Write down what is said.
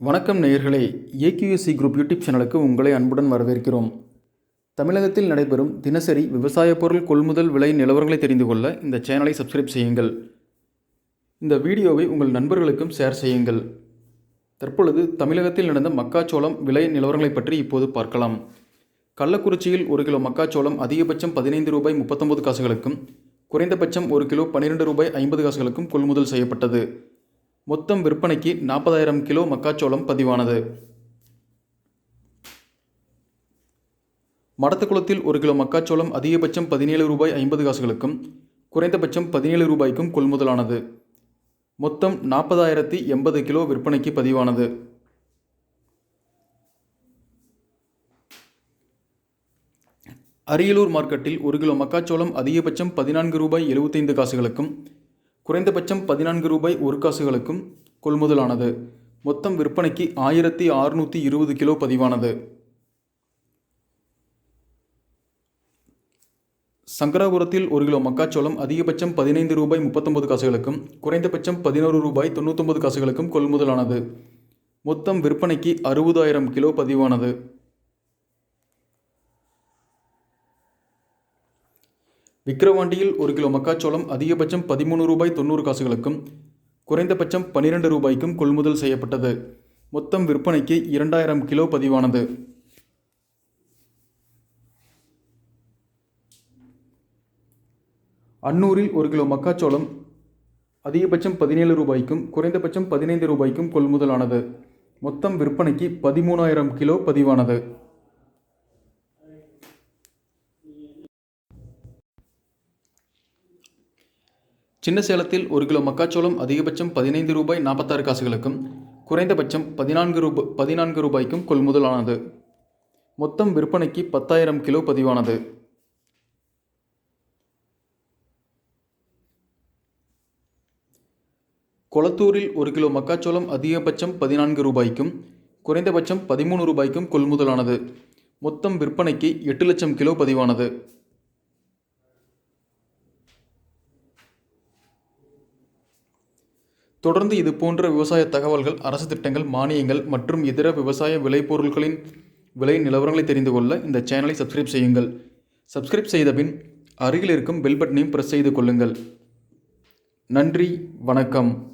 வணக்கம் நேயர்களே ஏகியூசி group YouTube சேனலுக்கு உங்களை அன்புடன் வரவேற்கிறோம். தமிழகத்தில் நடைபெறும் தினசரி விவசாய பொருள் கொள்முதல் விலை நிலவரங்களை தெரிந்து கொள்ள இந்த சேனலை சப்ஸ்கிரைப் செய்யுங்கள். இந்த வீடியோவை உங்கள் நண்பர்களுக்கும் ஷேர் செய்யுங்கள். தற்பொழுது தமிழகத்தில் நடந்த மக்காச்சோளம் விலை நிலவரங்களை பற்றி இப்போது பார்க்கலாம். கள்ளக்குறிச்சியில் ஒரு கிலோ மக்காச்சோளம் அதிகபட்சம் பதினைந்து ரூபாய் முப்பத்தொம்பது காசுகளுக்கும் குறைந்தபட்சம் ஒரு கிலோ பன்னிரெண்டு ரூபாய் ஐம்பது காசுகளுக்கும் கொள்முதல் செய்யப்பட்டது. மொத்தம் விற்பனைக்கு நாற்பதாயிரம் கிலோ மக்காச்சோளம் பதிவானது. மடத்துக்குளத்தில் ஒரு கிலோ மக்காச்சோளம் அதிகபட்சம் பதினேழு ரூபாய் ஐம்பது காசுகளுக்கும் குறைந்தபட்சம் பதினேழு ரூபாய்க்கும் கொள்முதலானது. மொத்தம் நாற்பதாயிரத்தி எண்பது கிலோ விற்பனைக்கு பதிவானது. அரியலூர் மார்க்கெட்டில் ஒரு கிலோ மக்காச்சோளம் அதிகபட்சம் பதினான்கு ரூபாய் எழுபத்தைந்து காசுகளுக்கும் குறைந்தபட்சம் பதினான்கு ரூபாய் ஒரு காசுகளுக்கும் கொள்முதலானது. மொத்தம் விற்பனைக்கு ஆயிரத்தி அறுநூற்றி இருபது கிலோ பதிவானது. சங்கராபுரத்தில் ஒரு கிலோ மக்காச்சோளம் அதிகபட்சம் பதினைந்து ரூபாய் முப்பத்தொன்பது காசுகளுக்கும் குறைந்தபட்சம் பதினோரு ரூபாய் தொண்ணூத்தொம்பது காசுகளுக்கும் கொள்முதலானது. மொத்தம் விற்பனைக்கு அறுபதாயிரம் கிலோ பதிவானது. விக்கிரவாண்டியில் ஒரு கிலோ மக்காச்சோளம் அதிகபட்சம் பதிமூணு ரூபாய் தொண்ணூறு காசுகளுக்கும் குறைந்தபட்சம் பன்னிரண்டு ரூபாய்க்கும் கொள்முதல் செய்யப்பட்டது. மொத்தம் விற்பனைக்கு இரண்டாயிரம் கிலோ பதிவானது. அன்னூரில் ஒரு கிலோ மக்காச்சோளம் அதிகபட்சம் பதினேழு ரூபாய்க்கும் குறைந்தபட்சம் பதினைந்து ரூபாய்க்கும் கொள்முதலானது. மொத்தம் விற்பனைக்கு பதிமூணாயிரம் கிலோ பதிவானது. சின்ன சேலத்தில் ஒரு கிலோ மக்காச்சோளம் அதிகபட்சம் பதினைந்து ரூபாய் நாற்பத்தாறு காசுகளுக்கும் குறைந்தபட்சம் பதினான்கு ரூபாய் பதினான்கு ரூபாய்க்கும் கொள்முதலானது. மொத்தம் விற்பனைக்கு பத்தாயிரம் கிலோ பதிவானது. கொளத்தூரில் ஒரு கிலோ மக்காச்சோளம் அதிகபட்சம் பதினான்கு ரூபாய்க்கும் குறைந்தபட்சம் பதிமூணு ரூபாய்க்கும் கொள்முதலானது. மொத்தம் விற்பனைக்கு எட்டு லட்சம் கிலோ பதிவானது. தொடர்ந்து இது போன்ற விவசாய தகவல்கள் அரசு திட்டங்கள் மானியங்கள் மற்றும் இதர விவசாய விளைபொருட்களின் விலை நிலவரங்களை தெரிந்து கொள்ள இந்த சேனலை சப்ஸ்கிரைப் செய்யுங்கள். சப்ஸ்கிரைப் செய்தபின் அருகில் இருக்கும் பெல் பட்டனையும் ப்ரெஸ் செய்து கொள்ளுங்கள். நன்றி வணக்கம்.